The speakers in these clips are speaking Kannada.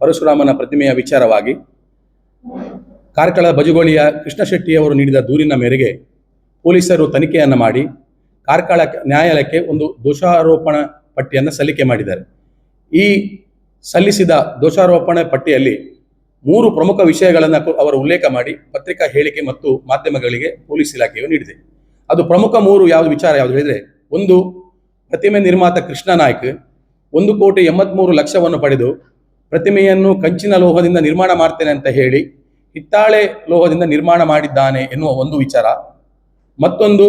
ಪರಶುರಾಮನ ಪ್ರತಿಮೆಯ ವಿಚಾರವಾಗಿ ಕಾರ್ಕಳ ಬಜಗೋಳಿಯ ಕೃಷ್ಣಶೆಟ್ಟಿಯವರು ನೀಡಿದ ದೂರಿನ ಮೇರೆಗೆ ಪೊಲೀಸರು ತನಿಖೆಯನ್ನು ಮಾಡಿ ಕಾರ್ಕಳ ನ್ಯಾಯಾಲಯಕ್ಕೆ ಒಂದು ದೋಷಾರೋಪಣ ಪಟ್ಟಿಯನ್ನು ಸಲ್ಲಿಕೆ ಮಾಡಿದ್ದಾರೆ. ಈ ಸಲ್ಲಿಸಿದ ದೋಷಾರೋಪಣೆ ಪಟ್ಟಿಯಲ್ಲಿ ಮೂರು ಪ್ರಮುಖ ವಿಷಯಗಳನ್ನು ಅವರು ಉಲ್ಲೇಖ ಮಾಡಿ ಪತ್ರಿಕಾ ಹೇಳಿಕೆ ಮತ್ತು ಮಾಧ್ಯಮಗಳಿಗೆ ಪೊಲೀಸ್ ಇಲಾಖೆಯು ನೀಡಿದೆ. ಅದು ಪ್ರಮುಖ ಮೂರು ಯಾವುದು ವಿಚಾರ ಯಾವುದು ಹೇಳಿದರೆ, ಒಂದು ಪ್ರತಿಮೆ ನಿರ್ಮಾತ ಕೃಷ್ಣ ನಾಯ್ಕ್, ಒಂದು ಕೋಟಿ ಎಂಬತ್ಮೂರು ಲಕ್ಷವನ್ನು ಪಡೆದು ಪ್ರತಿಮೆಯನ್ನು ಕಂಚಿನ ಲೋಹದಿಂದ ನಿರ್ಮಾಣ ಮಾಡ್ತೇನೆ ಅಂತ ಹೇಳಿ ಹಿತ್ತಾಳೆ ಲೋಹದಿಂದ ನಿರ್ಮಾಣ ಮಾಡಿದ್ದಾನೆ ಎನ್ನುವ ಒಂದು ವಿಚಾರ. ಮತ್ತೊಂದು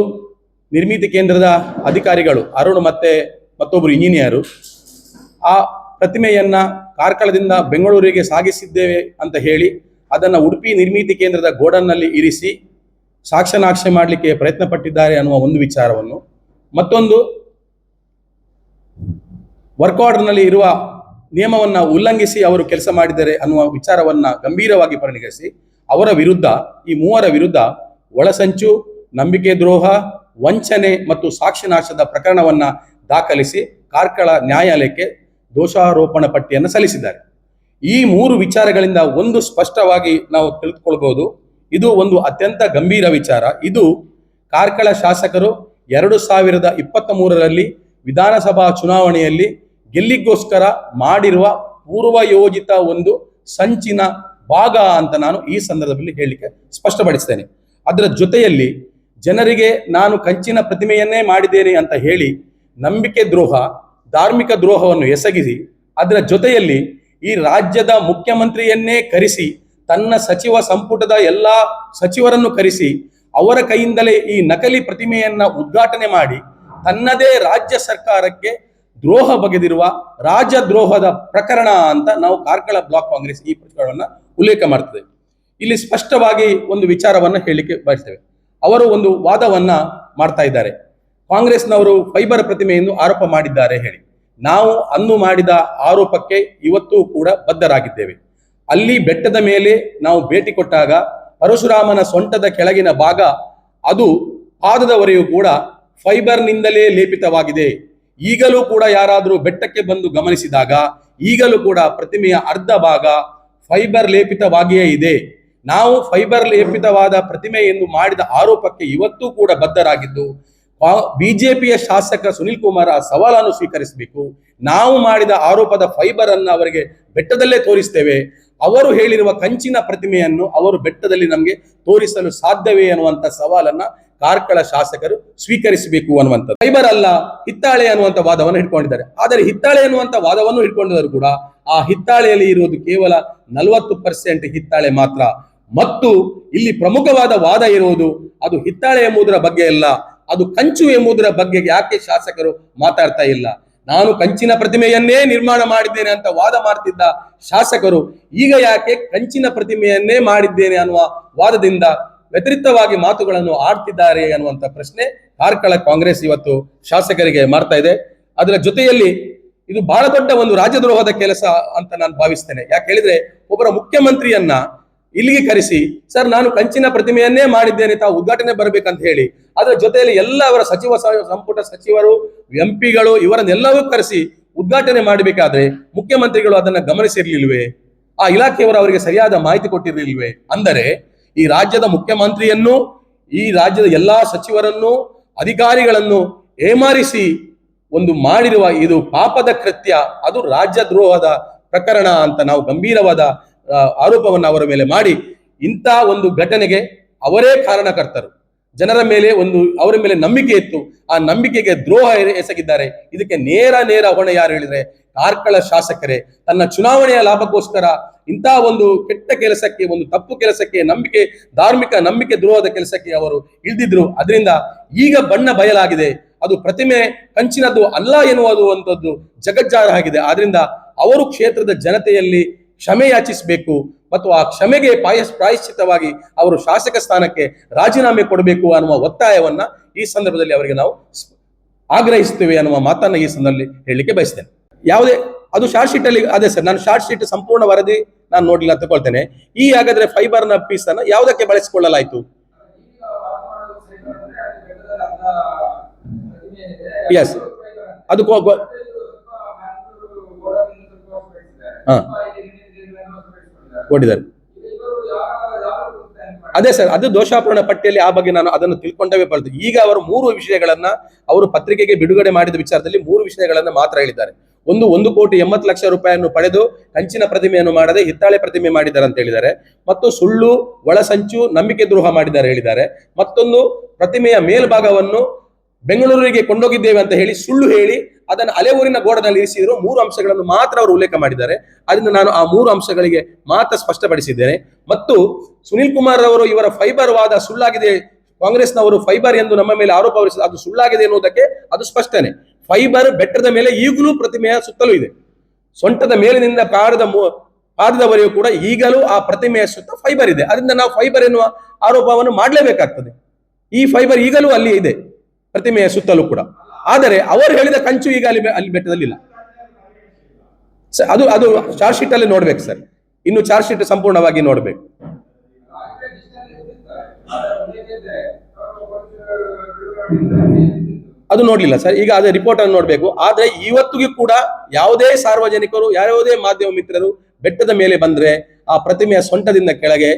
ನಿರ್ಮಿತಿ ಕೇಂದ್ರದ ಅಧಿಕಾರಿಗಳು ಅರುಣ್ ಮತ್ತೆ ಮತ್ತೊಬ್ಬರು ಇಂಜಿನಿಯರು, ಆ ಪ್ರತಿಮೆಯನ್ನ ಕಾರ್ಕಳದಿಂದ ಬೆಂಗಳೂರಿಗೆ ಸಾಗಿಸಿದ್ದೇವೆ ಅಂತ ಹೇಳಿ ಅದನ್ನು ಉಡುಪಿ ನಿರ್ಮಿತಿ ಕೇಂದ್ರದ ಗೋಡನ್ನಲ್ಲಿ ಇರಿಸಿ ಸಾಕ್ಷ್ಯನಾಕ್ಷೆ ಮಾಡಲಿಕ್ಕೆ ಪ್ರಯತ್ನ ಪಟ್ಟಿದ್ದಾರೆ ಅನ್ನುವ ಒಂದು ವಿಚಾರವನ್ನು. ಮತ್ತೊಂದು ವರ್ಕ್ ಆರ್ಡರ್ನಲ್ಲಿ ಇರುವ ನಿಯಮವನ್ನ ಉಲ್ಲಂಘಿಸಿ ಅವರು ಕೆಲಸ ಮಾಡಿದ್ದಾರೆ ಅನ್ನುವ ವಿಚಾರವನ್ನ ಗಂಭೀರವಾಗಿ ಪರಿಗಣಿಸಿ, ಅವರ ವಿರುದ್ಧ, ಈ ಮೂವರ ವಿರುದ್ಧ ಒಳಸಂಚು ನಂಬಿಕೆ ದ್ರೋಹ ವಂಚನೆ ಮತ್ತು ಸಾಕ್ಷಿನಾಶದ ಪ್ರಕರಣವನ್ನ ದಾಖಲಿಸಿ ಕಾರ್ಕಳ ನ್ಯಾಯಾಲಯಕ್ಕೆ ದೋಷಾರೋಪಣ ಪಟ್ಟಿಯನ್ನು ಸಲ್ಲಿಸಿದ್ದಾರೆ. ಈ ಮೂರು ವಿಚಾರಗಳಿಂದ ಒಂದು ಸ್ಪಷ್ಟವಾಗಿ ನಾವು ತಿಳಿದುಕೊಳ್ಬಹುದು. ಇದು ಒಂದು ಅತ್ಯಂತ ಗಂಭೀರ ವಿಚಾರ. ಇದು ಕಾರ್ಕಳ ಶಾಸಕರು ಎರಡು ಸಾವಿರದ ಇಪ್ಪತ್ತ್ ಮೂರರಲ್ಲಿ ವಿಧಾನಸಭಾ ಚುನಾವಣೆಯಲ್ಲಿ ಗೆಲ್ಲಿಗೋಸ್ಕರ ಮಾಡಿರುವ ಪೂರ್ವಯೋಜಿತ ಒಂದು ಸಂಚಿನ ಭಾಗ ಅಂತ ನಾನು ಈ ಸಂದರ್ಭದಲ್ಲಿ ಹೇಳಲಿಕ್ಕೆ ಸ್ಪಷ್ಟಪಡಿಸ್ತೇನೆ. ಅದರ ಜೊತೆಯಲ್ಲಿ ಜನರಿಗೆ ನಾನು ಕಂಚಿನ ಪ್ರತಿಮೆಯನ್ನೇ ಮಾಡಿದ್ದೇನೆ ಅಂತ ಹೇಳಿ ನಂಬಿಕೆ ದ್ರೋಹ, ಧಾರ್ಮಿಕ ದ್ರೋಹವನ್ನು ಎಸಗಿಸಿ, ಅದರ ಜೊತೆಯಲ್ಲಿ ಈ ರಾಜ್ಯದ ಮುಖ್ಯಮಂತ್ರಿಯನ್ನೇ ಕರೆಸಿ, ತನ್ನ ಸಚಿವ ಸಂಪುಟದ ಎಲ್ಲ ಸಚಿವರನ್ನು ಕರೆಸಿ, ಅವರ ಕೈಯಿಂದಲೇ ಈ ನಕಲಿ ಪ್ರತಿಮೆಯನ್ನ ಉದ್ಘಾಟನೆ ಮಾಡಿ, ತನ್ನದೇ ರಾಜ್ಯ ಸರ್ಕಾರಕ್ಕೆ ದ್ರೋಹ ಬಗೆದಿರುವ ರಾಜದ್ರೋಹದ ಪ್ರಕರಣ ಅಂತ ನಾವು ಕಾರ್ಕಳ ಬ್ಲಾಕ್ ಕಾಂಗ್ರೆಸ್ ಈ ಪ್ರಕರಣವನ್ನು ಉಲ್ಲೇಖ ಮಾಡ್ತದೆ. ಇಲ್ಲಿ ಸ್ಪಷ್ಟವಾಗಿ ಒಂದು ವಿಚಾರವನ್ನ ಹೇಳಲಿಕ್ಕೆ ಬಯಸ್ತೇವೆ. ಅವರು ಒಂದು ವಾದವನ್ನ ಮಾಡ್ತಾ ಇದ್ದಾರೆ. ಕಾಂಗ್ರೆಸ್ನವರು ಫೈಬರ್ ಪ್ರತಿಮೆ ಎಂದು ಆರೋಪ ಮಾಡಿದ್ದಾರೆ ಹೇಳಿ. ನಾವು ಅಂದು ಮಾಡಿದ ಆರೋಪಕ್ಕೆ ಇವತ್ತು ಕೂಡ ಬದ್ಧರಾಗಿದ್ದೇವೆ. ಅಲ್ಲಿ ಬೆಟ್ಟದ ಮೇಲೆ ನಾವು ಭೇಟಿ ಕೊಟ್ಟಾಗ ಪರಶುರಾಮನ ಸೊಂಟದ ಕೆಳಗಿನ ಭಾಗ ಅದು ಪಾದದವರೆಗೂ ಕೂಡ ಫೈಬರ್ನಿಂದಲೇ ಲೇಪಿತವಾಗಿದೆ. ಈಗಲೂ ಕೂಡ ಯಾರಾದರೂ ಬೆಟ್ಟಕ್ಕೆ ಬಂದು ಗಮನಿಸಿದಾಗ, ಈಗಲೂ ಕೂಡ ಪ್ರತಿಮೆಯ ಅರ್ಧ ಭಾಗ ಫೈಬರ್ ಲೇಪಿತವಾಗಿಯೇ ಇದೆ. ನಾವು ಫೈಬರ್ ಲೇಪಿತವಾದ ಪ್ರತಿಮೆ ಎಂದು ಮಾಡಿದ ಆರೋಪಕ್ಕೆ ಇವತ್ತೂ ಕೂಡ ಬದ್ಧರಾಗಿದ್ದು ಬಿಜೆಪಿಯ ಶಾಸಕ ಸುನಿಲ್ ಕುಮಾರ್ ಆ ಸವಾಲನ್ನು ಸ್ವೀಕರಿಸಬೇಕು. ನಾವು ಮಾಡಿದ ಆರೋಪದ ಫೈಬರ್ ಅನ್ನು ಅವರಿಗೆ ಬೆಟ್ಟದಲ್ಲೇ ತೋರಿಸ್ತೇವೆ. ಅವರು ಹೇಳಿರುವ ಕಂಚಿನ ಪ್ರತಿಮೆಯನ್ನು ಅವರು ಬೆಟ್ಟದಲ್ಲಿ ನಮಗೆ ತೋರಿಸಲು ಸಾಧ್ಯವೇ ಅನ್ನುವಂತ ಸವಾಲನ್ನ ಕಾರ್ಕಳ ಶಾಸಕರು ಸ್ವೀಕರಿಸಬೇಕು ಅನ್ನುವಂಥದ್ದು. ಫೈಬರ್ ಅಲ್ಲ, ಹಿತ್ತಾಳೆ ಅನ್ನುವಂಥ ವಾದವನ್ನು ಹಿಡ್ಕೊಂಡಿದ್ದಾರೆ. ಆದರೆ ಹಿತ್ತಾಳೆ ಅನ್ನುವಂಥ ವಾದವನ್ನು ಹಿಡ್ಕೊಂಡಿದ್ದರು ಕೂಡ ಆ ಹಿತ್ತಾಳೆಯಲ್ಲಿ ಇರುವುದು ಕೇವಲ ನಲವತ್ತು ಪರ್ಸೆಂಟ್ ಹಿತ್ತಾಳೆ ಮಾತ್ರ. ಮತ್ತು ಇಲ್ಲಿ ಪ್ರಮುಖವಾದ ವಾದ ಇರುವುದು ಅದು ಹಿತ್ತಾಳೆ ಎಂಬುದರ ಬಗ್ಗೆ ಅಲ್ಲ, ಅದು ಕಂಚು ಎಂಬುದರ ಬಗ್ಗೆ ಯಾಕೆ ಶಾಸಕರು ಮಾತಾಡ್ತಾ ಇಲ್ಲ. ನಾನು ಕಂಚಿನ ಪ್ರತಿಮೆಯನ್ನೇ ನಿರ್ಮಾಣ ಮಾಡಿದ್ದೇನೆ ಅಂತ ವಾದ ಮಾಡ್ತಿದ್ದ ಶಾಸಕರು, ಈಗ ಯಾಕೆ ಕಂಚಿನ ಪ್ರತಿಮೆಯನ್ನೇ ಮಾಡಿದ್ದೇನೆ ಅನ್ನುವ ವಾದದಿಂದ ವ್ಯತಿರಿಕ್ತವಾಗಿ ಮಾತುಗಳನ್ನು ಆಡ್ತಿದ್ದಾರೆ ಅನ್ನುವಂತ ಪ್ರಶ್ನೆ ಕಾರ್ಕಳ ಕಾಂಗ್ರೆಸ್ ಇವತ್ತು ಶಾಸಕರಿಗೆ ಮಾಡ್ತಾ ಇದೆ. ಅದರ ಜೊತೆಯಲ್ಲಿ ಇದು ಬಹಳ ದೊಡ್ಡ ಒಂದು ರಾಜದ್ರೋಹದ ಕೆಲಸ ಅಂತ ನಾನು ಭಾವಿಸ್ತೇನೆ. ಯಾಕೆ ಹೇಳಿದ್ರೆ ಒಬ್ಬರ ಮುಖ್ಯಮಂತ್ರಿಯನ್ನ ಇಲ್ಲಿಗೆ ಕರೆಸಿ, ಸರ್, ನಾನು ಕಂಚಿನ ಪ್ರತಿಮೆಯನ್ನೇ ಮಾಡಿದ್ದೇನೆ, ತಾವು ಉದ್ಘಾಟನೆ ಬರಬೇಕಂತ ಹೇಳಿ. ಅದರ ಜೊತೆಯಲ್ಲಿ ಎಲ್ಲ ಅವರ ಸಚಿವ ಸಂಪುಟ ಸಚಿವರು ಎಂಪಿಗಳು ಇವರನ್ನೆಲ್ಲವೂ ಕರೆಸಿ ಉದ್ಘಾಟನೆ ಮಾಡಬೇಕಾದ್ರೆ ಮುಖ್ಯಮಂತ್ರಿಗಳು ಅದನ್ನ ಗಮನಿಸಿರ್ಲಿಲ್ವೇ? ಆ ಇಲಾಖೆಯವರು ಅವರಿಗೆ ಸರಿಯಾದ ಮಾಹಿತಿ ಕೊಟ್ಟಿರಲಿಲ್ವೇ? ಅಂದರೆ ಈ ರಾಜ್ಯದ ಮುಖ್ಯಮಂತ್ರಿಯನ್ನು, ಈ ರಾಜ್ಯದ ಎಲ್ಲಾ ಸಚಿವರನ್ನು, ಅಧಿಕಾರಿಗಳನ್ನು ಏಮಾರಿಸಿ ಒಂದು ಮಾಡಿರುವ ಇದು ಪಾಪದ ಕೃತ್ಯ, ಅದು ರಾಜ್ಯದ್ರೋಹದ ಪ್ರಕರಣ ಅಂತ ನಾವು ಗಂಭೀರವಾದ ಆರೋಪವನ್ನು ಅವರ ಮೇಲೆ ಮಾಡಿ ಇಂಥ ಒಂದು ಘಟನೆಗೆ ಅವರೇ ಕಾರಣಕರ್ತರು. ಜನರ ಮೇಲೆ ಒಂದು, ಅವರ ಮೇಲೆ ನಂಬಿಕೆ ಇತ್ತು. ಆ ನಂಬಿಕೆಗೆ ದ್ರೋಹ ಎಸಗಿದ್ದಾರೆ. ಇದಕ್ಕೆ ನೇರ ನೇರ ಹೊಣೆ ಯಾರು ಹೇಳಿದ್ರೆ ಕಾರ್ಕಳ ಶಾಸಕರೇ, ತನ್ನ ಚುನಾವಣೆಯ ಲಾಭಕ್ಕೋಸ್ಕರ ಇಂಥ ಒಂದು ಕೆಟ್ಟ ಕೆಲಸಕ್ಕೆ, ಒಂದು ತಪ್ಪು ಕೆಲಸಕ್ಕೆ ನಂಬಿಕೆ, ಧಾರ್ಮಿಕ ನಂಬಿಕೆ ದ್ರೋಹದ ಕೆಲಸಕ್ಕೆ ಅವರು ಇಳಿದಿದ್ರು. ಅದರಿಂದ ಈಗ ಬಣ್ಣ ಬಯಲಾಗಿದೆ. ಅದು ಪ್ರತಿಮೆ ಕಂಚಿನದ್ದು ಅಲ್ಲ ಎನ್ನುವುದು ಅಂತದ್ದು ಜಗಜ್ಜಾರ ಆಗಿದೆ. ಆದ್ರಿಂದ ಅವರು ಕ್ಷೇತ್ರದ ಜನತೆಯಲ್ಲಿ ಕ್ಷಮೆ ಯಾಚಿಸಬೇಕು ಮತ್ತು ಆ ಕ್ಷಮೆಗೆ ಪಾಯಸ್ ಪ್ರಾಯಶ್ಚಿತವಾಗಿ ಅವರು ಶಾಸಕ ಸ್ಥಾನಕ್ಕೆ ರಾಜೀನಾಮೆ ಕೊಡಬೇಕು ಅನ್ನುವ ಒತ್ತಾಯವನ್ನ ಈ ಸಂದರ್ಭದಲ್ಲಿ ಅವರಿಗೆ ನಾವು ಆಗ್ರಹಿಸುತ್ತೇವೆ ಅನ್ನುವ ಮಾತನ್ನ ಈ ಸಂದರ್ಭದಲ್ಲಿ ಹೇಳಲಿಕ್ಕೆ ಬಯಸ್ತೇನೆ. ಯಾವುದೇ, ಅದು ಶಾರ್ಟ್ ಶೀಟ್ ಅಲ್ಲಿ, ಅದೇ ಸರ್ ನಾನು ಶಾರ್ಟ್ ಶೀಟ್ ಸಂಪೂರ್ಣ ವರದಿ ನಾನು ನೋಡ್ಲಿಲ್ಲ ತಗೊಳ್ತೇನೆ ಈ ಹಾಗಾದ್ರೆ ಫೈಬರ್ನ ಪೀಸ್ ಅನ್ನ ಯಾವುದಕ್ಕೆ ಬಳಸಿಕೊಳ್ಳಲಾಯಿತು? ಎಸ್ ಅದು. ಕೊಟ್ಟಿದ್ದಾರೆ. ಅದೇ ಸರ್ ಅದು ದೋಷಾಪೂರ್ಣ ಪಟ್ಟಿಯಲ್ಲಿ ಆ ಬಗ್ಗೆ ನಾನು ಅದನ್ನು ತಿಳ್ಕೊಂಡೇ ಬರ್ತೀನಿ ಈಗ ಅವರು ಮೂರು ವಿಷಯಗಳನ್ನ ಅವರು ಪತ್ರಿಕೆಗೆ ಬಿಡುಗಡೆ ಮಾಡಿದ ವಿಚಾರದಲ್ಲಿ ಮೂರು ವಿಷಯಗಳನ್ನ ಮಾತ್ರ ಹೇಳಿದ್ದಾರೆ. ಒಂದು ಒಂದು ಕೋಟಿ ಎಂಬತ್ತು ಲಕ್ಷ ರೂಪಾಯಿಯನ್ನು ಪಡೆದು ಕಂಚಿನ ಪ್ರತಿಮೆಯನ್ನು ಮಾಡದೆ ಹಿತ್ತಾಳೆ ಪ್ರತಿಮೆ ಮಾಡಿದ್ದಾರೆ ಅಂತ ಹೇಳಿದ್ದಾರೆ. ಮತ್ತು ಸುಳ್ಳು, ಒಳಸಂಚು, ನಂಬಿಕೆ ದ್ರೋಹ ಮಾಡಿದ್ದಾರೆ ಹೇಳಿದ್ದಾರೆ. ಮತ್ತೊಂದು ಪ್ರತಿಮೆಯ ಮೇಲ್ಭಾಗವನ್ನು ಬೆಂಗಳೂರಿಗೆ ಕೊಂಡೋಗಿದ್ದೇವೆ ಅಂತ ಹೇಳಿ ಸುಳ್ಳು ಹೇಳಿ ಅದನ್ನು ಅಲೆ ಊರಿನ ಗೋಡದಲ್ಲಿ ಇರಿಸಿದ್ರು. ಮೂರು ಅಂಶಗಳನ್ನು ಮಾತ್ರ ಅವರು ಉಲ್ಲೇಖ ಮಾಡಿದ್ದಾರೆ. ಅದರಿಂದ ನಾನು ಆ ಮೂರು ಅಂಶಗಳಿಗೆ ಮಾತ್ರ ಸ್ಪಷ್ಟಪಡಿಸಿದ್ದೇನೆ. ಮತ್ತು ಸುನಿಲ್ ಕುಮಾರ್ ಅವರು ಇವರ ಫೈಬರ್ ವಾದ ಸುಳ್ಳಾಗಿದೆ. ಕಾಂಗ್ರೆಸ್ನವರು ಫೈಬರ್ ಎಂದು ನಮ್ಮ ಮೇಲೆ ಆರೋಪ ಅದು ಸುಳ್ಳಾಗಿದೆ ಎನ್ನುವುದಕ್ಕೆ ಅದು ಸ್ಪಷ್ಟನೆ. ಫೈಬರ್ ಬೆಟ್ಟದ ಮೇಲೆ ಈಗಲೂ ಪ್ರತಿಮೆಯ ಸುತ್ತಲೂ ಇದೆ. ಸೊಂಟದ ಮೇಲಿನಿಂದ ಪಾದದ ಪಾದದವರೆಗೂ ಕೂಡ ಈಗಲೂ ಆ ಪ್ರತಿಮೆಯ ಸುತ್ತ ಫೈಬರ್ ಇದೆ. ಅದರಿಂದ ನಾವು ಫೈಬರ್ ಎನ್ನುವ ಆರೋಪವನ್ನು ಮಾಡಲೇಬೇಕಾಗ್ತದೆ. ಈ ಫೈಬರ್ ಈಗಲೂ ಅಲ್ಲಿ ಇದೆ, ಪ್ರತಿಮೆಯ ಸುತ್ತಲೂ ಕೂಡ. ಆದರೆ ಅವರು ಹೇಳಿದ ಕಂಚು ಈಗ ಅಲ್ಲಿ ಅಲ್ಲಿ ಬೆಟ್ಟದಲ್ಲಿಲ್ಲ. ಅದು ಅದು ಚಾರ್ಜ್ ಶೀಟ್ ಅಲ್ಲಿ ನೋಡ್ಬೇಕು ಸರ್. ಇನ್ನು ಚಾರ್ಜ್ ಶೀಟ್ ಸಂಪೂರ್ಣವಾಗಿ ನೋಡ್ಬೇಕು. ಅದು ನೋಡ್ಲಿಲ್ಲ ಸರ್. ಈಗ ಅದೇ ರಿಪೋರ್ಟ್ ಅನ್ನು ನೋಡಬೇಕು. ಆದ್ರೆ ಇವತ್ತಿಗೂ ಕೂಡ ಯಾವುದೇ ಸಾರ್ವಜನಿಕರು, ಯಾವುದೇ ಮಾಧ್ಯಮ ಮಿತ್ರರು ಬೆಟ್ಟದ ಮೇಲೆ ಬಂದ್ರೆ ಆ ಪ್ರತಿಮೆಯ ಸೊಂಟದಿಂದ ಕೆಳಗೆ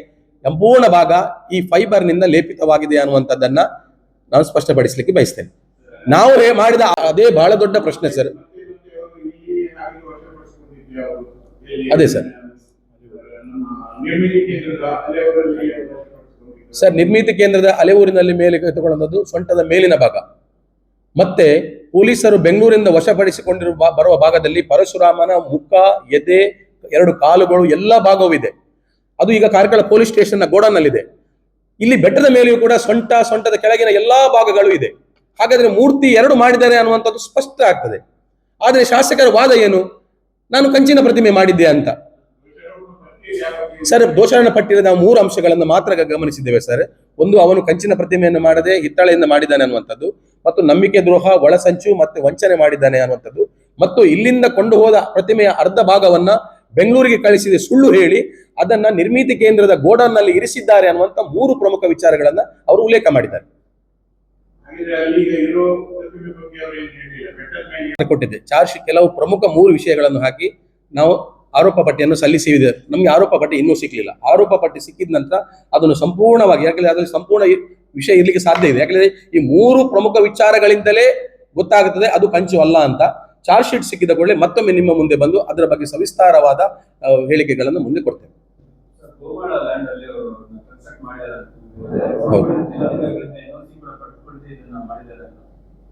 ಸಂಪೂರ್ಣ ಭಾಗ ಈ ಫೈಬರ್ನಿಂದ ಲೇಪಿತವಾಗಿದೆ ಅನ್ನುವಂಥದ್ದನ್ನ ನಾನು ಸ್ಪಷ್ಟಪಡಿಸಲಿಕ್ಕೆ ಬಯಸ್ತೇನೆ. ನಾವು ಮಾಡಿದ ಅದೇ ಬಹಳ ದೊಡ್ಡ ಪ್ರಶ್ನೆ ಸರ್. ಅದೇ ಸರ್. ಸರ್, ನಿರ್ಮಿತಿ ಕೇಂದ್ರದ ಅಲೆ ಊರಿನಲ್ಲಿ ಮೇಲೆ ಎತ್ತುಕೊಳ್ಳುವುದು ಸೊಂಟದ ಮೇಲಿನ ಭಾಗ. ಮತ್ತೆ ಪೊಲೀಸರು ಬೆಂಗಳೂರಿಂದ ವಶಪಡಿಸಿಕೊಂಡಿರುವ ಬರುವ ಭಾಗದಲ್ಲಿ ಪರಶುರಾಮನ ಮುಖ, ಎದೆ, ಎರಡು ಕಾಲುಗಳು ಎಲ್ಲ ಭಾಗವಿದೆ. ಅದು ಈಗ ಕಾರ್ಕಳ ಪೊಲೀಸ್ ಸ್ಟೇಷನ್ ಗೋಡನ್ನಲ್ಲಿದೆ. ಇಲ್ಲಿ ಬೆಟ್ಟದ ಮೇಲೆಯೂ ಕೂಡ ಸೊಂಟ, ಸೊಂಟದ ಕೆಳಗಿನ ಎಲ್ಲಾ ಭಾಗಗಳು ಇದೆ. ಹಾಗಾದ್ರೆ ಮೂರ್ತಿ ಎರಡು ಮಾಡಿದ್ದಾರೆ ಅನ್ನುವಂಥದ್ದು ಸ್ಪಷ್ಟ ಆಗ್ತದೆ. ಆದ್ರೆ ಶಾಸಕರ ವಾದ ಏನು? ನಾನು ಕಂಚಿನ ಪ್ರತಿಮೆ ಮಾಡಿದ್ದೆ ಅಂತ. ಸರ್ ದೋಷಾರಣ ಪಟ್ಟಿಯಲ್ಲಿ ಮೂರು ಅಂಶಗಳನ್ನು ಮಾತ್ರ ಗಮನಿಸಿದ್ದೇವೆ ಸರ್. ಒಂದು, ಅವನು ಕಂಚಿನ ಪ್ರತಿಮೆಯನ್ನು ಮಾಡದೆ ಹಿತ್ತಾಳೆಯಿಂದ ಮಾಡಿದ್ದಾನೆ ಅನ್ನುವಂಥದ್ದು. ಮತ್ತು ನಂಬಿಕೆ ದ್ರೋಹ ಒಳಸಂಚು ಮತ್ತು ವಂಚನೆ ಮಾಡಿದ್ದಾನೆ ಅನ್ನುವಂಥದ್ದು. ಮತ್ತು ಇಲ್ಲಿಂದ ಕೊಂಡು ಹೋದ ಪ್ರತಿಮೆಯ ಅರ್ಧ ಭಾಗವನ್ನ ಬೆಂಗಳೂರಿಗೆ ಕಳಿಸಿದೆ ಸುಳ್ಳು ಹೇಳಿ ಅದನ್ನ ನಿರ್ಮಿತಿ ಕೇಂದ್ರದ ಗೋಡನ್ನಲ್ಲಿ ಇರಿಸಿದ್ದಾರೆ ಅನ್ನುವಂಥ ಮೂರು ಪ್ರಮುಖ ವಿಚಾರಗಳನ್ನ ಅವರು ಉಲ್ಲೇಖ ಮಾಡಿದ್ದಾರೆ. ಕೊಟ್ಟಿದ್ದೆ. ಚಾರ್ಜ್ ಕೆಲವು ಪ್ರಮುಖ ಮೂರು ವಿಷಯಗಳನ್ನು ಹಾಕಿ ನಾವು ಆರೋಪ ಪಟ್ಟಿಯನ್ನು ಸಲ್ಲಿಸಿದೆ. ನಮ್ಗೆ ಆರೋಪ ಪಟ್ಟಿ ಇನ್ನೂ ಸಿಕ್ಕಲಿಲ್ಲ ಆರೋಪ ಪಟ್ಟಿ ಸಿಕ್ಕಿದ ನಂತರ ಅದನ್ನು ಸಂಪೂರ್ಣವಾಗಿ ಯಾಕಂದ್ರೆ ಅದರಲ್ಲಿ ಸಂಪೂರ್ಣ ವಿಷಯ ಇರ್ಲಿಕ್ಕೆ ಸಾಧ್ಯ ಇದೆ. ಯಾಕಂದ್ರೆ ಈ ಮೂರು ಪ್ರಮುಖ ವಿಚಾರಗಳಿಂದಲೇ ಗೊತ್ತಾಗುತ್ತದೆ, ಅದು ಕಂಚು ಅಲ್ಲ ಅಂತ. ಚಾರ್ಜ್ ಶೀಟ್ ಸಿಕ್ಕಿದ ಕೂಡಲೇ ಮತ್ತೊಮ್ಮೆ ನಿಮ್ಮ ಮುಂದೆ ಬಂದು ಅದರ ಬಗ್ಗೆ ಸವಿಸ್ತಾರವಾದ ಹೇಳಿಕೆಗಳನ್ನು ಮುಂದೆ ಕೊಡ್ತೇವೆ.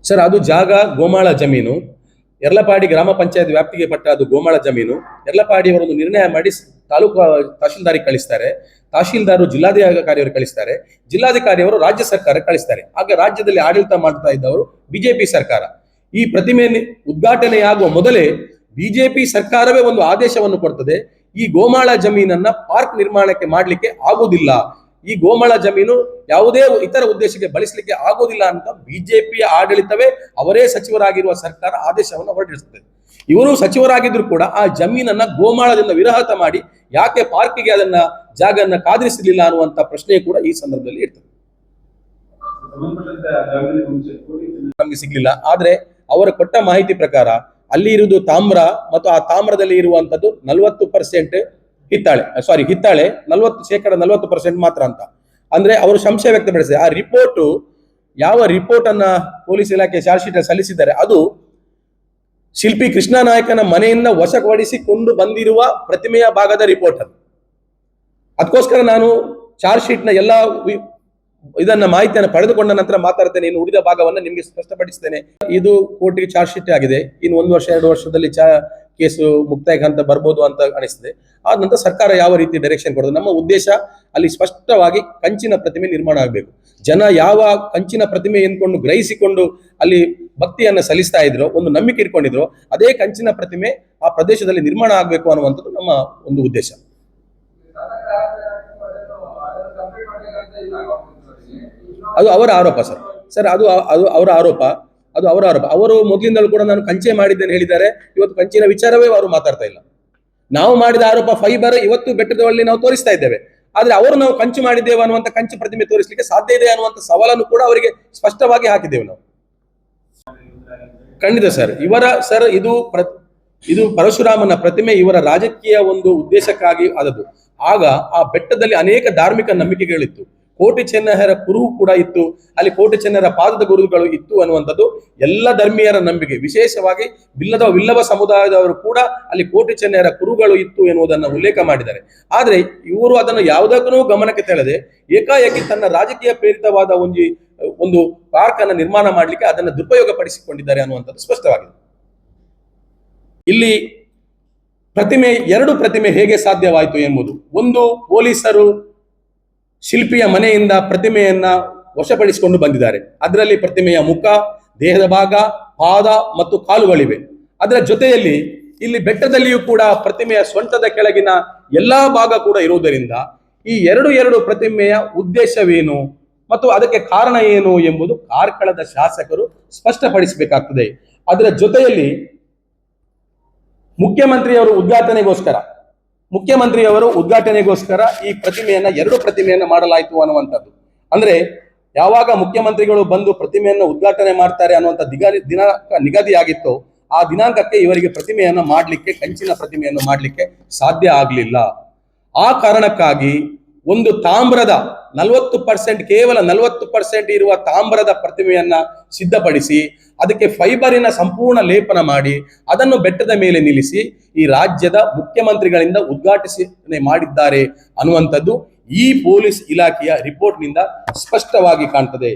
ಸರ್, ಅದು ಜಾಗ ಗೋಮಾಳ ಜಮೀನು. ಎರ್ಲಪಾಡಿ ಗ್ರಾಮ ಪಂಚಾಯತ್ ವ್ಯಾಪ್ತಿಗೆ ಪಟ್ಟ ಅದು ಗೋಮಾಳ ಜಮೀನು. ಯರ್ಲಪಾಡಿ ಅವರೊಂದು ನಿರ್ಣಯ ಮಾಡಿ ತಾಲೂಕು ತಹಶೀಲ್ದಾರಿಗೆ ಕಳಿಸ್ತಾರೆ. ತಹಶೀಲ್ದಾರು ಜಿಲ್ಲಾಧಿಕಾರಿಯವರು ಕಳಿಸ್ತಾರೆ. ಜಿಲ್ಲಾಧಿಕಾರಿಯವರು ರಾಜ್ಯ ಸರ್ಕಾರ ಕಳಿಸ್ತಾರೆ. ಆಗ ರಾಜ್ಯದಲ್ಲಿ ಆಡಳಿತ ಮಾಡ್ತಾ ಇದ್ದವರು ಬಿಜೆಪಿ ಸರ್ಕಾರ. ಈ ಪ್ರತಿಮೆ ಉದ್ಘಾಟನೆಯಾಗುವ ಮೊದಲೇ ಬಿಜೆಪಿ ಸರ್ಕಾರವೇ ಒಂದು ಆದೇಶವನ್ನು ಕೊಡ್ತದೆ. ಈ ಗೋಮಾಳ ಜಮೀನನ್ನ ಪಾರ್ಕ್ ನಿರ್ಮಾಣಕ್ಕೆ ಮಾಡಲಿಕ್ಕೆ ಆಗುವುದಿಲ್ಲ. ಈ ಗೋಮಾಳ ಜಮೀನು ಯಾವುದೇ ಇತರ ಉದ್ದೇಶಕ್ಕೆ ಬಳಸಲಿಕ್ಕೆ ಆಗೋದಿಲ್ಲ ಅಂತ ಬಿಜೆಪಿಯ ಆಡಳಿತವೇ ಅವರೇ ಸಚಿವರಾಗಿರುವ ಸರ್ಕಾರ ಆದೇಶವನ್ನು ಹೊರಡಿಸುತ್ತದೆ. ಇವರು ಸಚಿವರಾಗಿದ್ರು ಕೂಡ ಆ ಜಮೀನನ್ನ ಗೋಮಾಳದಿಂದ ವಿರಹತ ಮಾಡಿ ಯಾಕೆ ಪಾರ್ಕಿಗೆ ಅದನ್ನ ಜಾಗನ್ನ ಕಾದಿರಿಸಲಿಲ್ಲ ಅನ್ನುವಂತ ಪ್ರಶ್ನೆ ಕೂಡ ಈ ಸಂದರ್ಭದಲ್ಲಿ ಇರ್ತದೆ. ನಮಗೆ ಸಿಗ್ಲಿಲ್ಲ. ಆದ್ರೆ ಅವರು ಕೊಟ್ಟ ಮಾಹಿತಿ ಪ್ರಕಾರ ಅಲ್ಲಿ ಇರುವುದು ತಾಮ್ರ ಮತ್ತು ಆ ತಾಮ್ರದಲ್ಲಿ ಇರುವಂತದ್ದು ನಲವತ್ತು ಪರ್ಸೆಂಟ್ ಹಿತ್ತಾಳೆ ಸಾರಿ ಹಿತ್ತಾಳೆ ನಲವತ್ತು, ಶೇಕಡ ನಲವತ್ತು ಪರ್ಸೆಂಟ್ ಮಾತ್ರ ಅಂತ. ಅಂದ್ರೆ ಅವರು ಸಂಶಯ ವ್ಯಕ್ತಪಡಿಸಿದೆ ಆ ರಿಪೋರ್ಟ್ ಯಾವ ರಿಪೋರ್ಟ್ ಅನ್ನ ಪೊಲೀಸ್ ಇಲಾಖೆ ಚಾರ್ಜ್ ಶೀಟ್ ಸಲ್ಲಿಸಿದ್ದಾರೆ, ಅದು ಶಿಲ್ಪಿ ಕೃಷ್ಣ ನಾಯಕನ ಮನೆಯಿಂದ ವಶಪಡಿಸಿಕೊಂಡು ಬಂದಿರುವ ಪ್ರತಿಮೆಯ ಭಾಗದ ರಿಪೋರ್ಟ್ ಅದು. ಅದಕ್ಕೋಸ್ಕರ ನಾನು ಚಾರ್ಜ್ ಶೀಟ್ನ ಎಲ್ಲ ಇದನ್ನ ಮಾಹಿತಿಯನ್ನು ಪಡೆದುಕೊಂಡ ನಂತರ ಮಾತಾಡ್ತೇನೆ. ಇನ್ನು ಉಳಿದ ಭಾಗವನ್ನು ನಿಮಗೆ ಸ್ಪಷ್ಟಪಡಿಸ್ತೇನೆ. ಇದು ಕೋರ್ಟಿಗೆ ಚಾರ್ಜ್ ಶೀಟ್ ಆಗಿದೆ. ಇನ್ನು ಒಂದು ವರ್ಷ, ಎರಡು ವರ್ಷದಲ್ಲಿ ಚಾ, ಕೇಸು ಮುಕ್ತಾಯಕ್ಕೆ ಅಂತ ಬರ್ಬೋದು ಅಂತ ಅನಿಸ್ತದೆ. ಆದ ನಂತರ ಸರ್ಕಾರ ಯಾವ ರೀತಿ ಡೈರೆಕ್ಷನ್ ಕೊಡೋದು? ನಮ್ಮ ಉದ್ದೇಶ ಅಲ್ಲಿ ಸ್ಪಷ್ಟವಾಗಿ ಕಂಚಿನ ಪ್ರತಿಮೆ ನಿರ್ಮಾಣ ಆಗಬೇಕು. ಜನ ಯಾವ ಕಂಚಿನ ಪ್ರತಿಮೆ ಎಂದ್ಕೊಂಡು ಗ್ರಹಿಸಿಕೊಂಡು ಅಲ್ಲಿ ಭಕ್ತಿಯನ್ನು ಸಲ್ಲಿಸ್ತಾ ಇದ್ರು, ಒಂದು ನಂಬಿಕೆ ಇಟ್ಕೊಂಡಿದ್ರು, ಅದೇ ಕಂಚಿನ ಪ್ರತಿಮೆ ಆ ಪ್ರದೇಶದಲ್ಲಿ ನಿರ್ಮಾಣ ಆಗಬೇಕು ಅನ್ನುವಂಥದ್ದು ನಮ್ಮ ಒಂದು ಉದ್ದೇಶ. ಅದು ಅವರ ಆರೋಪ, ಸರ್. ಸರ್, ಅದು ಅದು ಅವರ ಆರೋಪ, ಅದು ಅವರ ಆರೋಪ. ಅವರು ಮೊದಲಿಂದಲೂ ಕೂಡ ನಾನು ಕಂಚೆ ಮಾಡಿದ್ದೇನೆ ಹೇಳಿದ್ದಾರೆ. ಇವತ್ತು ಕಂಚಿನ ವಿಚಾರವೇ ಅವರು ಮಾತಾಡ್ತಾ ಇಲ್ಲ. ನಾವು ಮಾಡಿದ ಆರೋಪ ಫೈಬರ್, ಇವತ್ತು ಬೆಟ್ಟದಲ್ಲಿ ನಾವು ತೋರಿಸ್ತಾ ಇದ್ದೇವೆ. ಆದ್ರೆ ಅವರು ನಾವು ಕಂಚು ಮಾಡಿದ್ದೇವೆ ಅನ್ನುವಂಥ ಕಂಚು ಪ್ರತಿಮೆ ತೋರಿಸಲಿಕ್ಕೆ ಸಾಧ್ಯ ಇದೆ ಅನ್ನುವಂಥ ಸವಾಲನ್ನು ಕೂಡ ಅವರಿಗೆ ಸ್ಪಷ್ಟವಾಗಿ ಹಾಕಿದ್ದೇವೆ ನಾವು. ಖಂಡಿತ, ಸರ್. ಇವರ, ಸರ್, ಇದು ಇದು ಪರಶುರಾಮನ ಪ್ರತಿಮೆ ಇವರ ರಾಜಕೀಯ ಒಂದು ಉದ್ದೇಶಕ್ಕಾಗಿ ಆದದ್ದು. ಆಗ ಆ ಬೆಟ್ಟದಲ್ಲಿ ಅನೇಕ ಧಾರ್ಮಿಕ ನಂಬಿಕೆಗಳಿತ್ತು. ಕೋಟಿ ಚೆನ್ನಹರ ಕುರುಹು ಕೂಡ ಇತ್ತು. ಅಲ್ಲಿ ಕೋಟಿ ಚೆನ್ನರ ಪಾದದ ಗುರುಗಳು ಇತ್ತು ಅನ್ನುವಂಥದ್ದು ಎಲ್ಲ ಧರ್ಮೀಯರ ನಂಬಿಕೆ. ವಿಶೇಷವಾಗಿ ಬಿಲ್ಲದ, ವಿಲ್ಲವ ಸಮುದಾಯದವರು ಕೂಡ ಅಲ್ಲಿ ಕೋಟಿ ಚೆನ್ನರ ಕುರುಗಳು ಇತ್ತು ಎನ್ನುವುದನ್ನು ಉಲ್ಲೇಖ ಮಾಡಿದ್ದಾರೆ. ಆದ್ರೆ ಇವರು ಅದನ್ನು ಯಾವುದಕ್ಕೂ ಗಮನಕ್ಕೆ ತೆಳೆದೆ ಏಕಾಏಕಿ ತನ್ನ ರಾಜಕೀಯ ಪ್ರೇರಿತವಾದ ಒಂದು ಒಂದು ಪಾರ್ಕ್ ಅನ್ನು ನಿರ್ಮಾಣ ಮಾಡಲಿಕ್ಕೆ ಅದನ್ನು ದುರುಪಯೋಗ ಪಡಿಸಿಕೊಂಡಿದ್ದಾರೆ ಅನ್ನುವಂಥದ್ದು ಸ್ಪಷ್ಟವಾಗಿದೆ. ಇಲ್ಲಿ ಪ್ರತಿಮೆ, ಎರಡು ಪ್ರತಿಮೆ ಹೇಗೆ ಸಾಧ್ಯವಾಯಿತು ಎಂಬುದು. ಒಂದು ಪೊಲೀಸರು ಶಿಲ್ಪಿಯ ಮನೆಯಿಂದ ಪ್ರತಿಮೆಯನ್ನ ವಶಪಡಿಸಿಕೊಂಡು ಬಂದಿದ್ದಾರೆ. ಅದರಲ್ಲಿ ಪ್ರತಿಮೆಯ ಮುಖ, ದೇಹದ ಭಾಗ, ಪಾದ ಮತ್ತು ಕಾಲುಗಳಿವೆ. ಅದರ ಜೊತೆಯಲ್ಲಿ ಇಲ್ಲಿ ಬೆಟ್ಟದಲ್ಲಿಯೂ ಕೂಡ ಪ್ರತಿಮೆಯ ಸ್ವಂತದ ಕೆಳಗಿನ ಎಲ್ಲಾ ಭಾಗ ಕೂಡ ಇರುವುದರಿಂದ ಈ ಎರಡು ಎರಡು ಪ್ರತಿಮೆಯ ಉದ್ದೇಶವೇನು ಮತ್ತು ಅದಕ್ಕೆ ಕಾರಣ ಏನು ಎಂಬುದು ಕಾರ್ಕಳದ ಶಾಸಕರು ಸ್ಪಷ್ಟಪಡಿಸಬೇಕಾಗ್ತದೆ. ಅದರ ಜೊತೆಯಲ್ಲಿ ಮುಖ್ಯಮಂತ್ರಿಯವರು ಉದ್ಘಾಟನೆಗೋಸ್ಕರ ಮುಖ್ಯಮಂತ್ರಿಯವರು ಉದ್ಘಾಟನೆಗೋಸ್ಕರ ಈ ಪ್ರತಿಮೆಯನ್ನ, ಎರಡು ಪ್ರತಿಮೆಯನ್ನ ಮಾಡಲಾಯಿತು ಅನ್ನುವಂಥದ್ದು. ಅಂದ್ರೆ, ಯಾವಾಗ ಮುಖ್ಯಮಂತ್ರಿಗಳು ಬಂದು ಪ್ರತಿಮೆಯನ್ನು ಉದ್ಘಾಟನೆ ಮಾಡ್ತಾರೆ ಅನ್ನುವಂಥ ದಿಗ ದಿನಾಂಕ ನಿಗದಿಯಾಗಿತ್ತು, ಆ ದಿನಾಂಕಕ್ಕೆ ಇವರಿಗೆ ಪ್ರತಿಮೆಯನ್ನು ಮಾಡಲಿಕ್ಕೆ, ಕಂಚಿನ ಪ್ರತಿಮೆಯನ್ನು ಮಾಡಲಿಕ್ಕೆ ಸಾಧ್ಯ ಆಗಲಿಲ್ಲ. ಆ ಕಾರಣಕ್ಕಾಗಿ ಒಂದು ತಾಮ್ರದ ನಲವತ್ತು ಪರ್ಸೆಂಟ್ ಕೇವಲ ನಲವತ್ತು ಪರ್ಸೆಂಟ್ ಇರುವ ತಾಮ್ರದ ಪ್ರತಿಮೆಯನ್ನ ಸಿದ್ಧಪಡಿಸಿ, ಅದಕ್ಕೆ ಫೈಬರಿನ ಸಂಪೂರ್ಣ ಲೇಪನ ಮಾಡಿ, ಅದನ್ನು ಬೆಟ್ಟದ ಮೇಲೆ ನಿಲ್ಲಿಸಿ, ಈ ರಾಜ್ಯದ ಮುಖ್ಯಮಂತ್ರಿಗಳಿಂದ ಉದ್ಘಾಟಿಸಿ ಮಾಡಿದ್ದಾರೆ ಅನ್ನುವಂಥದ್ದು ಈ ಪೊಲೀಸ್ ಇಲಾಖೆಯ ರಿಪೋರ್ಟ್ನಿಂದ ಸ್ಪಷ್ಟವಾಗಿ ಕಾಣ್ತದೆ.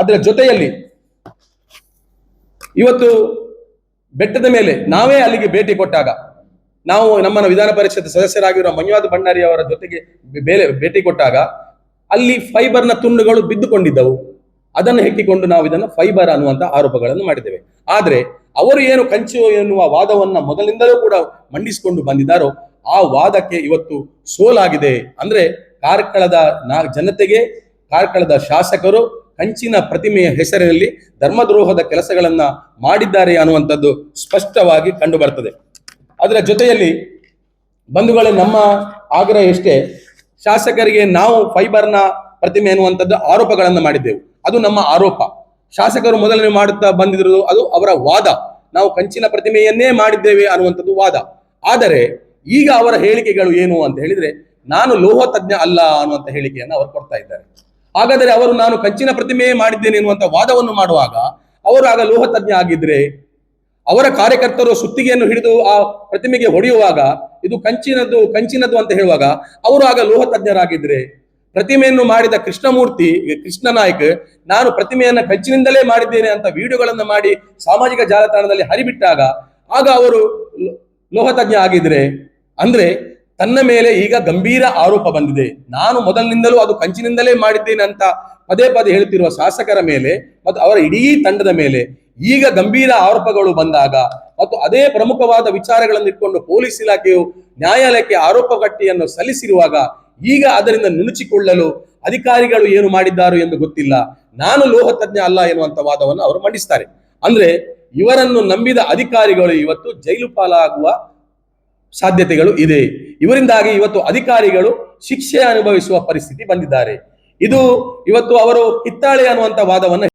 ಅದರ ಜೊತೆಯಲ್ಲಿ ಇವತ್ತು ಬೆಟ್ಟದ ಮೇಲೆ ನಾವೇ ಅಲ್ಲಿಗೆ ಭೇಟಿ ಕೊಟ್ಟಾಗ ನಾವು ನಮ್ಮ ವಿಧಾನ ಪರಿಷತ್ ಸದಸ್ಯರಾಗಿರುವ ಮಂಜುನಾಥ್ ಭಂಡಾರಿ ಅವರ ಜೊತೆಗೆ ಬೇಲೆ ಭೇಟಿ ಕೊಟ್ಟಾಗ ಅಲ್ಲಿ ಫೈಬರ್ನ ತುಂಡುಗಳು ಬಿದ್ದುಕೊಂಡಿದ್ದವು. ಅದನ್ನು ಹೆಕ್ಕಿಕೊಂಡು ನಾವು ಇದನ್ನು ಫೈಬರ್ ಅನ್ನುವಂತ ಆರೋಪಗಳನ್ನು ಮಾಡಿದ್ದೇವೆ. ಆದರೆ ಅವರು ಏನು ಕಂಚು ಎನ್ನುವ ವಾದವನ್ನ ಮೊದಲಿಂದಲೂ ಕೂಡ ಮಂಡಿಸಿಕೊಂಡು ಬಂದಿದ್ದಾರೋ, ಆ ವಾದಕ್ಕೆ ಇವತ್ತು ಸೋಲಾಗಿದೆ. ಅಂದ್ರೆ ಕಾರ್ಕಳದ ನಾ ಜನತೆಗೆ, ಕಾರ್ಕಳದ ಶಾಸಕರು ಕಂಚಿನ ಪ್ರತಿಮೆಯ ಹೆಸರಿನಲ್ಲಿ ಧರ್ಮದ್ರೋಹದ ಕೆಲಸಗಳನ್ನ ಮಾಡಿದ್ದಾರೆ ಅನ್ನುವಂಥದ್ದು ಸ್ಪಷ್ಟವಾಗಿ ಕಂಡು ಬರ್ತದೆ. ಅದರ ಜೊತೆಯಲ್ಲಿ ಬಂಧುಗಳೇ, ನಮ್ಮ ಆಗ್ರಹ ಎಷ್ಟೇ, ಶಾಸಕರಿಗೆ ನಾವು ಫೈಬರ್ನ ಪ್ರತಿಮೆ ಎನ್ನುವಂಥದ್ದು ಆರೋಪಗಳನ್ನು ಮಾಡಿದ್ದೆವು. ಅದು ನಮ್ಮ ಆರೋಪ. ಶಾಸಕರು ಮೊದಲನೇ ಮಾಡುತ್ತಾ ಬಂದಿದ್ರು ಅದು ಅವರ ವಾದ. ನಾವು ಕಂಚಿನ ಪ್ರತಿಮೆಯನ್ನೇ ಮಾಡಿದ್ದೇವೆ ಅನ್ನುವಂಥದ್ದು ವಾದ. ಆದರೆ ಈಗ ಅವರ ಹೇಳಿಕೆಗಳು ಏನು ಅಂತ ಹೇಳಿದ್ರೆ, ನಾನು ಲೋಹ ತಜ್ಞ ಅಲ್ಲ ಅನ್ನುವಂಥ ಹೇಳಿಕೆಯನ್ನು ಅವರು ಕೊಡ್ತಾ ಇದ್ದಾರೆ. ಹಾಗಾದರೆ ಅವರು ನಾನು ಕಂಚಿನ ಪ್ರತಿಮೆಯೇ ಮಾಡಿದ್ದೇನೆ ಎನ್ನುವಂಥ ವಾದವನ್ನು ಮಾಡುವಾಗ, ಅವರು ಆಗ ಲೋಹ ತಜ್ಞ ಆಗಿದ್ರೆ ಅವರ ಕಾರ್ಯಕರ್ತರು ಸುತ್ತಿಗೆಯನ್ನು ಹಿಡಿದು ಆ ಪ್ರತಿಮೆಗೆ ಹೊಡೆಯುವಾಗ, ಇದು ಕಂಚಿನದ್ದು ಕಂಚಿನದ್ದು ಅಂತ ಹೇಳುವಾಗ, ಅವರು ಆಗ ಲೋಹ ತಜ್ಞರಾಗಿದ್ರೆ ಪ್ರತಿಮೆಯನ್ನು ಮಾಡಿದ ಕೃಷ್ಣಮೂರ್ತಿ, ಕೃಷ್ಣ ನಾಯ್ಕ್, ನಾನು ಪ್ರತಿಮೆಯನ್ನ ಕಂಚಿನಿಂದಲೇ ಮಾಡಿದ್ದೇನೆ ಅಂತ ವಿಡಿಯೋಗಳನ್ನು ಮಾಡಿ ಸಾಮಾಜಿಕ ಜಾಲತಾಣದಲ್ಲಿ ಹರಿಬಿಟ್ಟಾಗ, ಆಗ ಅವರು ಲೋಹತಜ್ಞ ಲೋಹ ತಜ್ಞ ಆಗಿದ್ರೆ, ಅಂದ್ರೆ ತನ್ನ ಮೇಲೆ ಈಗ ಗಂಭೀರ ಆರೋಪ ಬಂದಿದೆ. ನಾನು ಮೊದಲಿನಿಂದಲೂ ಅದು ಕಂಚಿನಿಂದಲೇ ಮಾಡಿದ್ದೇನೆ ಅಂತ ಪದೇ ಪದೇ ಹೇಳ್ತಿರುವ ಶಾಸಕರ ಮೇಲೆ ಮತ್ತು ಅವರ ಇಡೀ ತಂಡದ ಮೇಲೆ ಈಗ ಗಂಭೀರ ಆರೋಪಗಳು ಬಂದಾಗ ಮತ್ತು ಅದೇ ಪ್ರಮುಖವಾದ ವಿಚಾರಗಳನ್ನು ಇಟ್ಕೊಂಡು ಪೊಲೀಸ್ ಇಲಾಖೆಯು ನ್ಯಾಯಾಲಯಕ್ಕೆ ಆರೋಪ ಪಟ್ಟಿಯನ್ನು ಸಲ್ಲಿಸಿರುವಾಗ ಈಗ ಅದರಿಂದ ನುಣುಚಿಕೊಳ್ಳಲು ಅಧಿಕಾರಿಗಳು ಏನು ಮಾಡಿದ್ದಾರೋ ಎಂದು ಗೊತ್ತಿಲ್ಲ. ನಾನು ಲೋಹ ತಜ್ಞ ಅಲ್ಲ ಎನ್ನುವಂತ ವಾದವನ್ನು ಅವರು ಮಂಡಿಸ್ತಾರೆ. ಅಂದ್ರೆ ಇವರನ್ನು ನಂಬಿದ ಅಧಿಕಾರಿಗಳು ಇವತ್ತು ಜೈಲು ಪಾಲಾಗುವ ಸಾಧ್ಯತೆಗಳು ಇದೆ. ಇವರಿಂದಾಗಿ ಇವತ್ತು ಅಧಿಕಾರಿಗಳು ಶಿಕ್ಷೆ ಅನುಭವಿಸುವ ಪರಿಸ್ಥಿತಿ ಬಂದಿದ್ದಾರೆ. ಇದು ಇವತ್ತು ಅವರು ಹಿತ್ತಾಳೆ ಅನ್ನುವಂತ ವಾದವನ್ನು